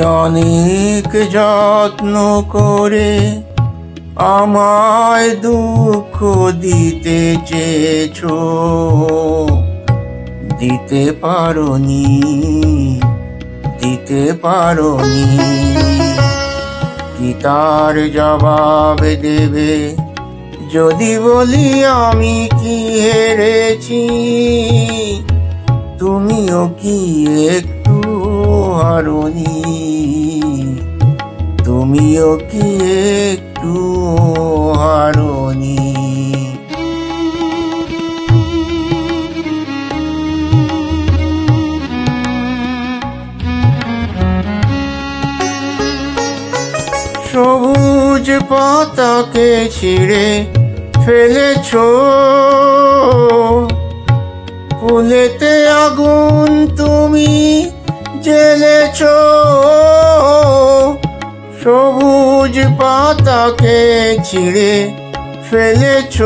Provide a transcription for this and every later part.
অনেক যত্ন করে আমায় দুঃখ দিতে চেয়েছো। দিতে পারোনি দিতে পারোনি। কি তার জবাব দেবে? যদি বলি আমি কি হেরেছি, তুমিও কি একটু হারনি তুমিও কি একটু হারনি? সবুজ পাতাকে ছিঁড়ে ফেলেছ। ফুলেতে আগুন তুমি পাতাকে ছিঁড়ে ফেলেছ।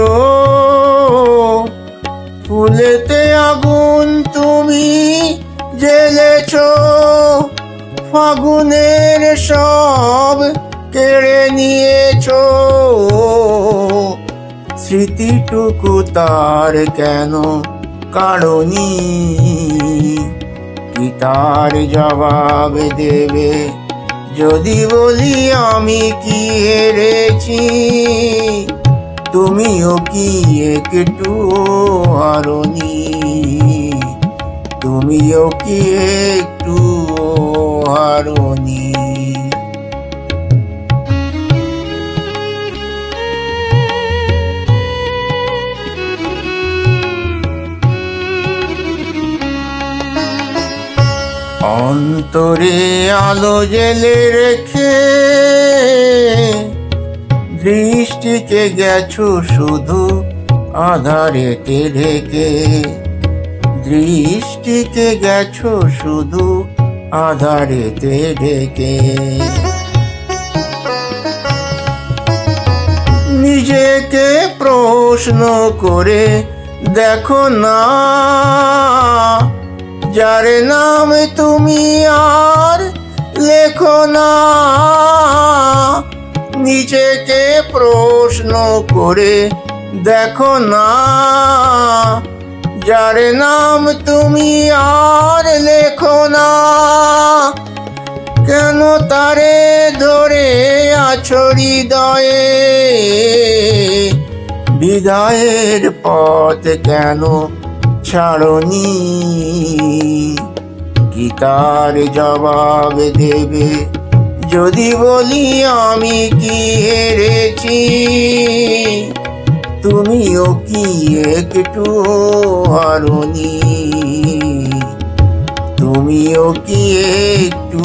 ফুলেতে আগুন তুমি জ্বেলেছ। ফাগুনের সব কেড়ে নিয়েছ। স্মৃতিটুকু তার কেন কারণী? কি তার জবাব দেবে? যদি বলি আমি কি হেরেছি তুমিও কি একটু হারনি? তুমিও কি একটু হারনি? অন্তরে আলো জেলে রেখে দৃষ্টিকে গেছো শুধু আধারেতে ঢেকে। দৃষ্টিকে গেছো শুধু আধারেতে ঢেকে। নিজেকে প্রশ্ন করে দেখো না। যার নাম তুমি আর লেখো না। নিজেকে প্রশ্ন করে দেখো না। যার নাম তুমি আর লেখো না। কেন তারে ধরে আছো হৃদয়ে? বিদায়ের পথ কেন ছাড়নি। কি তার জবাব দেবে, যদি বলি আমি কি হেরেছি? তুমিও কি একটু হারনি? তুমিও কি একটু